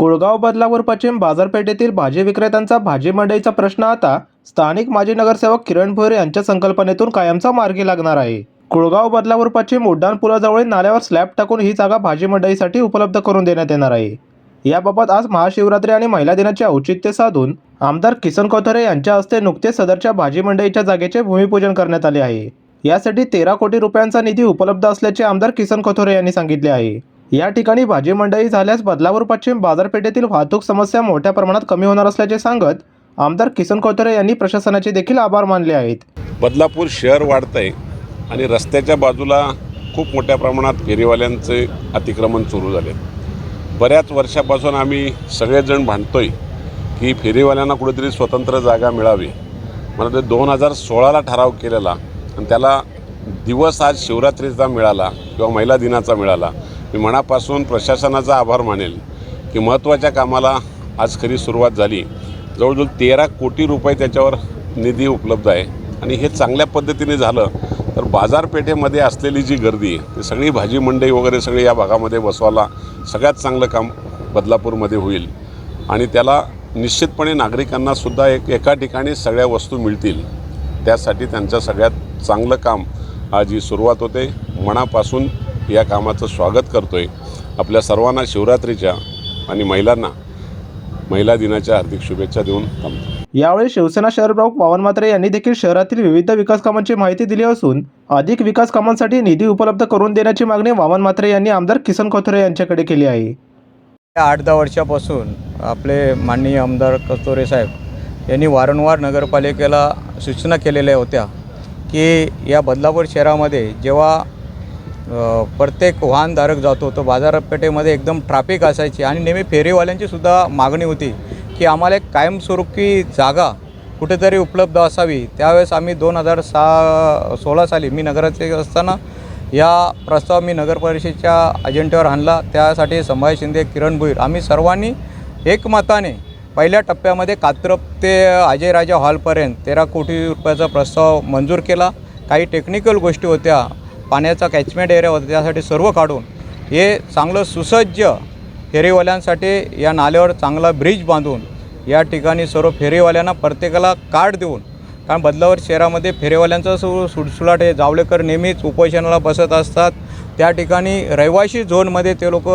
कुळगाव बदलापूर पश्चिम बाजारपेठेतील भाजी विक्रेत्यांचा भाजी मंडईचा प्रश्न आता स्थानिक माजी नगरसेवक किरण भोयर यांच्या संकल्पनेतून कायमचा मार्गी लागणार आहे. कुळगाव बदलापूर पश्चिम उड्डाण पुलाजवळील नाल्यावर स्लॅब टाकून ही जागा भाजी मंडईसाठी उपलब्ध करून देण्यात येणार आहे. याबाबत आज महाशिवरात्री आणि महिला दिनाचे औचित्य साधून आमदार किसन कोथरे यांच्या हस्ते नुकतेच सदरच्या भाजी मंडईच्या जागेचे भूमिपूजन करण्यात आले आहे. यासाठी तेरा कोटी रुपयांचा निधी उपलब्ध असल्याचे आमदार किसन कोथोरे यांनी सांगितले आहे. या ठिकाणी भाजी मंडई झाल्यास बदलापूर पश्चिम बाजारपेठेतील वाहतूक समस्या मोठ्या प्रमाणात कमी होणार असल्याचे सांगत आमदार किसन कोथरे यांनी प्रशासनाचे देखील आभार मानले आहेत. बदलापूर शहर वाढतं आहे आणि रस्त्याच्या बाजूला खूप मोठ्या प्रमाणात फेरीवाल्यांचे अतिक्रमण सुरू झाले. बऱ्याच वर्षापासून आम्ही सगळेजण भांडतोय की फेरीवाल्यांना कुठेतरी स्वतंत्र जागा मिळावी. मला ते दोन हजार सोळाला ठराव केलेला आणि त्याला दिवस आज शिवरात्रीचा मिळाला किंवा महिला दिनाचा मिळाला. मी मनापासून प्रशासनाचा आभार मानेल की महत्त्वाच्या कामाला आज खरी सुरुवात झाली. जवळजवळ तेरा कोटी रुपये त्याच्यावर निधी उपलब्ध आहे. आणि हे चांगल्या पद्धतीने झालं तर बाजारपेठेमध्ये असलेली जी गर्दी ती सगळी भाजी मंडई वगैरे सगळी या भागामध्ये बसवायला सगळ्यात चांगलं काम बदलापूरमध्ये होईल. आणि त्याला निश्चितपणे नागरिकांनासुद्धा एक एका ठिकाणी सगळ्या वस्तू मिळतील. त्यासाठी त्यांचं सगळ्यात चांगलं काम आज ही सुरुवात होते. मनापासून या कामाचं स्वागत करतो आहे आपल्या सर्वांना शिवरात्रीच्या आणि महिलांना महिला दिनाच्या हार्दिक शुभेच्छा देऊन थांबतो. यावेळी शिवसेना शहर प्रमुख पवन म्हात्रे यांनी देखील शहरातील विविध विकास कामांची माहिती दिली असून अधिक विकास कामांसाठी निधी उपलब्ध करून देण्याची मागणी वामन म्हात्रे यांनी आमदार किसन खोथरे यांच्याकडे केली आहे. या आठ दहा वर्षापासून आपले माननीय आमदार कस्तोरे साहेब यांनी वारंवार नगरपालिकेला सूचना केलेल्या होत्या की या बदलापूर शहरामध्ये जेव्हा प्रत्येक वाहनधारक जातो तो बाजारपेठेमध्ये एकदम ट्रॅफिक असायची आणि नेहमी फेरीवाल्यांचीसुद्धा मागणी होती की आम्हाला एक कायमस्वरूपी जागा कुठेतरी उपलब्ध असावी. त्यावेळेस आम्ही दोन हजार सहा सोळा साली मी नगराचे असताना या प्रस्ताव मी नगर परिषदेच्या आणला. त्यासाठी संभाजी शिंदे किरण भुईर आम्ही सर्वांनी एकमताने पहिल्या टप्प्यामध्ये कात्रप ते अजयराजा हॉलपर्यंत तेरा कोटी रुपयाचा प्रस्ताव मंजूर केला. काही टेक्निकल गोष्टी होत्या पाण्याचा कॅचमेंट एरिया होता त्यासाठी सर्व काढून हे चांगलं सुसज्ज फेरीवाल्यांसाठी या नाल्यावर चांगला ब्रिज बांधून या ठिकाणी सर्व फेरीवाल्यांना प्रत्येकाला कार्ड देऊन कारण बदलावर शहरामध्ये फेरीवाल्यांचा सु सुटसुलाट आहे. जावळेकर नेहमीच उपोषणाला बसत असतात. त्या ठिकाणी रहिवाशी झोनमध्ये ते लोक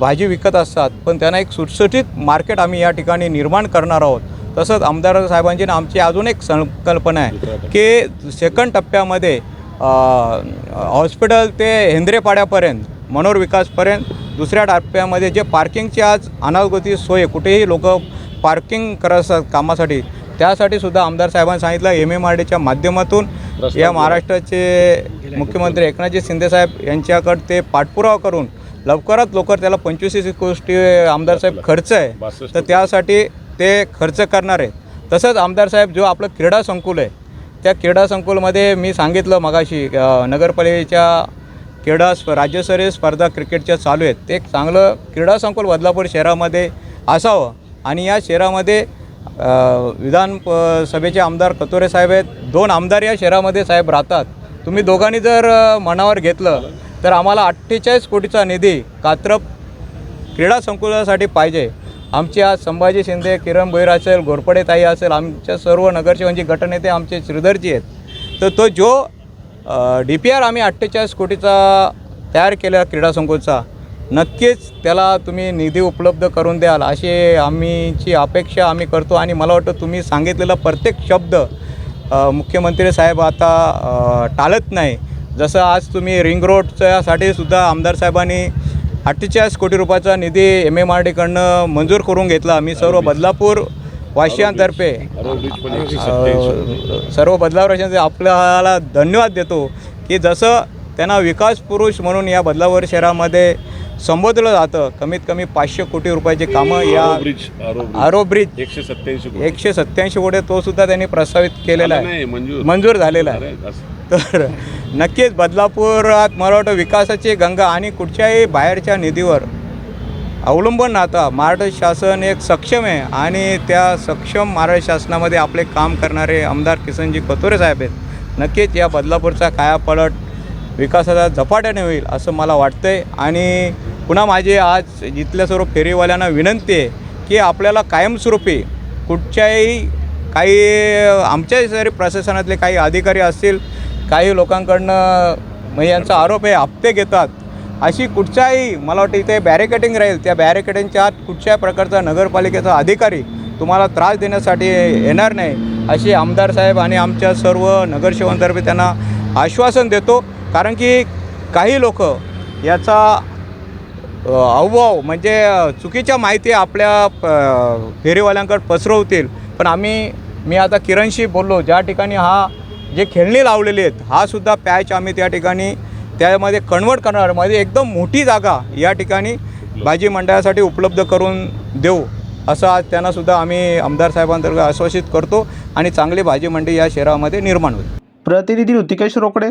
भाजी विकत असतात. पण त्यांना एक सुटसुटीत मार्केट आम्ही या ठिकाणी निर्माण करणार आहोत. तसंच आमदार साहेबांची आमची अजून एक संकल्पना आहे की सेकंड टप्प्यामध्ये हॉस्पिटल ते हेंद्रेपाड्यापर्यंत मनोर विकासपर्यंत दुसऱ्या टप्प्यामध्ये जे पार्किंगची आज अनागोती सोय कुठेही लोक पार्किंग करत असतात कामासाठी त्यासाठी सुद्धा आमदार साहेबांनी सांगितलं एम एम आर डीच्या माध्यमातून या महाराष्ट्राचे मुख्यमंत्री एकनाथजी शिंदेसाहेब यांच्याकडे ते पाठपुरावा करून लवकरात लवकर त्याला पंचवीस गोष्टी आमदार साहेब खर्च आहे. तर त्यासाठी ते खर्च करणार आहेत. तसंच आमदार साहेब जो आपलं क्रीडा संकुल आहे त्या क्रीडा संकुलमध्ये मी सांगितलं मगाशी नगरपालिकेच्या क्रीडा स्प राज्यस्तरीय स्पर्धा क्रिकेटच्या चालू आहेत. ते एक चांगलं क्रीडा संकुल बदलापूर शहरामध्ये असावं. आणि या शहरामध्ये विधान सभेचे आमदार कतोरे साहेब आहेत. दोन आमदार या शहरामध्ये साहेब राहतात. तुम्ही दोघांनी जर मनावर घेतलं तर आम्हाला अठ्ठेचाळीस कोटीचा निधी कात्रप क्रीडा संकुलासाठी पाहिजे. आमचे आज संभाजी शिंदे किरण भोईर असेल घोरपडे ताई असेल आमच्या सर्व नगरसेवांचे गटनेते आमचे श्रीधरजी आहेत. तर तो जो डी पी आर आम्ही अठ्ठेचाळीस कोटीचा तयार केला क्रीडा संकुलचा नक्कीच त्याला तुम्ही निधी उपलब्ध करून द्याल अशी आम्हीची अपेक्षा आम्ही करतो आणि मला वाटतं तुम्ही सांगितलेला प्रत्येक शब्द मुख्यमंत्री साहेब आता टाळत नाही. जसं आज तुम्ही रिंग रोडच्यासाठी सुद्धा आमदार साहेबांनी अठ्ठेचाळीस कोटी रुपयाचा निधी एम एम आर डीकडनं मंजूर करून घेतला. मी सर्व बदलापूर वाशियांतर्फे सर्व बदलावर आपल्याला धन्यवाद देतो की जसं त्यांना विकास पुरुष म्हणून या बदलावर शहरामध्ये संबोधलं जातं. कमीत कमी पाचशे कोटी रुपयाची कामं या ब्रिज आरो ब्रिज. एकशे सत्याऐंशी कोटी. एकशे सत्याऐंशी कोटी तो सुद्धा त्यांनी प्रस्तावित केलेला आहे. मंजूर झालेला आहे. तर नक्कीच बदलापुरात मला वाटतं विकासाची गंगा आणि कुठच्याही बाहेरच्या निधीवर अवलंबून राहता महाराष्ट्र शासन एक सक्षम आहे आणि त्या सक्षम महाराष्ट्र शासनामध्ये आपले काम करणारे आमदार किसनजी कतोरे साहेब आहेत. नक्कीच या बदलापूरचा कायापलट विकासाचा झपाट्याने होईल असं मला वाटतंय. आणि पुन्हा माझी आज इथल्या सर्व फेरीवाल्यांना विनंती आहे की आपल्याला कायमस्वरूपी कुठच्याही काही आमच्या जरी प्रशासनातले काही अधिकारी असतील काही लोकांकडनं म्हणजे यांचा आरोप आहे हप्ते घेतात अशी कुठच्याही मला वाटतं इथे बॅरिकेटिंग राहील. त्या बॅरिकेटिंगच्या आत कुठच्याही प्रकारचा नगरपालिकेचा अधिकारी तुम्हाला त्रास देण्यासाठी येणार नाही अशी आमदार साहेब आणि आमच्या सर्व नगरसेवकांतर्फे त्यांना आश्वासन देतो. कारण की काही लोक याचा अवभाव म्हणजे चुकीच्या माहिती आपल्या प फेरीवाल्यांकडे पसरवतील. पण आम्ही मी आता किरणशी बोललो ज्या ठिकाणी हा जे खेळणी लावलेली आहेत हा सुद्धा पॅच आम्ही त्या ठिकाणी त्यामध्ये कन्वर्ट करणार म्हणजे एकदम मोठी जागा या ठिकाणी भाजी मंडळासाठी उपलब्ध करून देऊ असं आज त्यांनासुद्धा आम्ही आमदार साहेबांतर्गत आश्वासित करतो आणि चांगली भाजी मंडी या शहरामध्ये निर्माण होईल. प्रतिनिधी ऋतिकेश रोकडे.